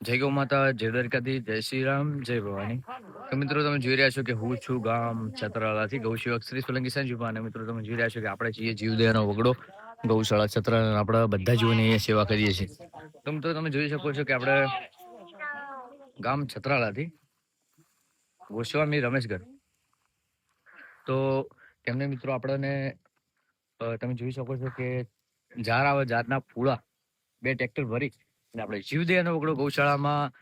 જય ગૌ માતા, જય દ્વારકાધી, જય શ્રી રામ, જય ભવાની. તો મિત્રો તમે જોઈ રહ્યા છો કે હું છું ગામ છત્રાલાથી ગૌશેવક શ્રી સોલંકી સંજુપા અને મિત્રો તમે જોઈ રહ્યા છો કે આપણે છીએ જીવદયાનો વગડો, ગૌશાળા છત્રા આપણે બધા જીવોની અહીંયા સેવા કરીએ છીએ. તો મિત્રો તમે જોઈ શકો છો કે આપણે ગામ છત્રાલાથી ગોસ્વામી રમેશગર તો તેમને મિત્રો આપણને તમે જોઈ શકો છો કે ઝાર આવે જાતના ફૂલા બે ટ્રેક્ટર ભરી અને આપણે જીવદયાનો વગડો ગૌશાળામાં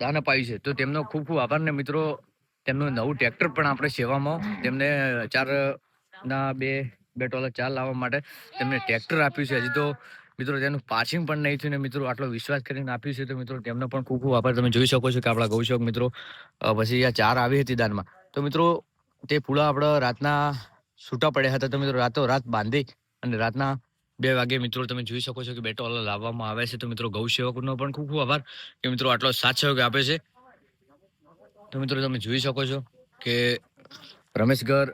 દાન અપાયું છે. તો તેમનો ખૂબ ખૂબ આભાર ને મિત્રો, તેમનું નવું ટ્રેક્ટર પણ આપણે સેવામાં તેમને ચાર ના બે બે ટોલા ચાર લાવવા માટે તેમને ટ્રેક્ટર આપ્યું છે. હજી તો મિત્રો તેનું પાસિંગ પણ નહીં થયું ને મિત્રો આટલો વિશ્વાસ કરીને આપ્યું છે તો મિત્રો તેમનો પણ ખૂબ ખૂબ આભાર. તમે જોઈ શકો છો કે આપણા ગૌશોક મિત્રો પછી આ ચાર આવી હતી દાનમાં. તો મિત્રો તે ફૂલા આપણા રાતના છૂટા પડ્યા હતા. તો મિત્રો રાતો રાત બાંધી અને રાતના બે વાગે મિત્રો તમે જોઈ શકો છો કે બેટો લાવવામાં આવે છે. તો મિત્રો ગૌ સેવકનો પણ ખૂબ ખૂબ આભાર કે મિત્રો આટલો સાથ સહયોગ આપે છે. તો મિત્રો તમે જોઈ શકો છો કે રમેશગર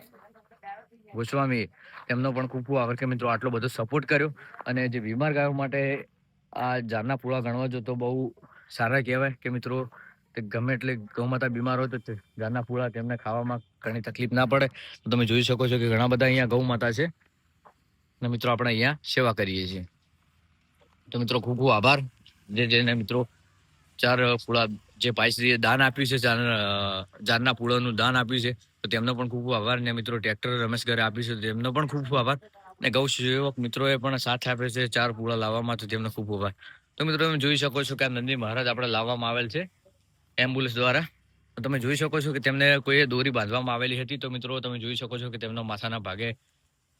ગોસ્વામી તેમનો પણ ખૂબ ખૂબ આભાર કે મિત્રો આટલો બધો સપોર્ટ કર્યો અને જે બીમાર ગાયો માટે આ ઝારના પૂળા ગણવા જો તો બહુ સારા કહેવાય કે મિત્રો ગમે એટલે ગૌમાતા બીમાર હોય તો ઝારના પૂળા તેમને ખાવામાં ઘણી તકલીફ ના પડે. તો તમે જોઈ શકો છો કે ઘણા બધા અહીંયા ગૌમાતા છે. અને મિત્રો આપણે અહીંયા સેવા કરીએ છીએ. તો મિત્રો ખૂબ ખૂબ આભાર. જે જેને મિત્રો ચાર ફૂળા જે પાયશ્રીએ દાન આપ્યું છે ચારના પૂળાનું દાન આપ્યું છે, તો તેમનો પણ ખૂબ ખૂબ આભાર ને મિત્રો ટ્રેક્ટર રમેશ ઘરે આપ્યું છે તેમનો પણ ખૂબ ખૂબ આભાર. ને ગૌ સેવક મિત્રોએ પણ સાથ આપે છે, ચાર ફૂળા લાવવામાં, તો તેમનો ખૂબ ખૂબ આભાર. તો મિત્રો તમે જોઈ શકો છો કે આ નંદી મહારાજ આપણે લાવવામાં આવેલ છે, એમ્બ્યુલન્સ દ્વારા. તમે જોઈ શકો છો કે તેમને કોઈએ દોરી બાંધવામાં આવેલી હતી. તો મિત્રો તમે જોઈ શકો છો કે તેમના માથાના ભાગે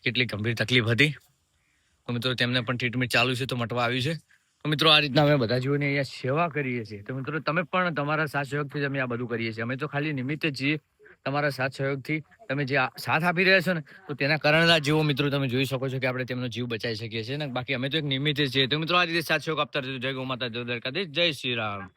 કેટલી ગંભીર તકલીફ હતી. તો મિત્રો, તેમને પણ ટ્રીટમેન્ટ ચાલુ છે, તો મટવા આવ્યું છે. તો મિત્રો, આ રીતના અમે બધા જીવોની અહીંયા સેવા કરીએ છીએ. તો મિત્રો, તમે પણ તમારા સાથ સહયોગથી અમે આ બધું કરીએ છીએ. અમે તો ખાલી નિમિત્તે છીએ તમારા સાથ સહયોગથી. તમે જે સાથ આપી રહ્યા છો ને, તો તેના કારણે આ જીવો મિત્રો, તમે જોઈ શકો છો કે આપણે તેમનો જીવ બચાવી શકીએ છીએ ને. બાકી અમે તો એક નિમિત્તે છીએ. તો મિત્રો, આ રીતે સાથ સહયોગ આપતા રહેજો. જય ગૌ માતા, જય દ્વારકાધીશ, જય શ્રી રામ.